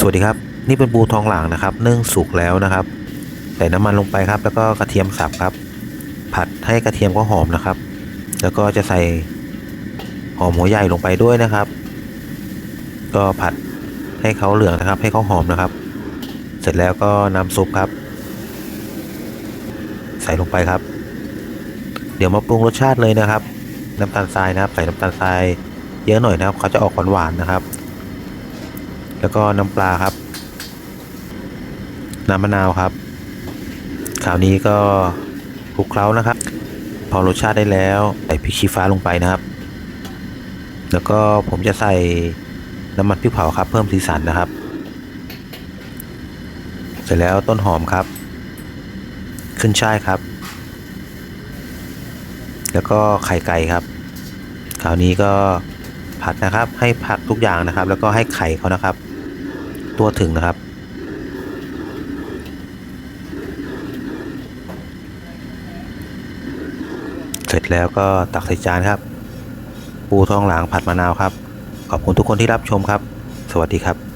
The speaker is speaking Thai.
สวัสดีครับ นี่เป็นปูทองหลางนะครับ นึ่งสุกแล้วนะครับ ใส่น้ำมันลงไปครับ แล้วก็กระเทียมสับครับ ผัดให้กระเทียมก็หอมนะครับ แล้วก็จะใส่หอมหัวใหญ่ลงไปด้วยนะครับ ก็ผัดให้เขาเหลืองนะครับ ให้เขาหอมนะครับ เสร็จแล้วก็น้ำซุปครับ ใส่ลงไปครับ เดี๋ยวมาปรุงรสชาติเลยนะครับ น้ำตาลทรายนะครับ ใส่น้ำตาลทรายเยอะหน่อยนะครับ เขาจะออกหวานๆนะครับ แล้วก็น้ำปลาครับ น้ำมะนาวครับคราวนี้ก็คลุกเคล้านะครับ พอรสชาติได้แล้วใส่พริกชี้ฟ้าลงไปนะครับ แล้วก็ผมจะใส่น้ำมันพริกเผาครับ เพิ่มสีสันนะครับ เสร็จแล้วต้นหอมครับ ขึ้นช่ายครับ แล้วก็ไข่ไก่ครับ คราวนี้ก็ผัดนะครับให้ผักทุกอย่างนะครับ แล้วก็ให้ไข่เขานะครับ ตัวถึงนะครับ เสร็จแล้วก็ตักใส่จานครับ ปูทองหลางผัดมะนาวครับ ขอบคุณทุกคนที่รับชมครับ สวัสดีครับ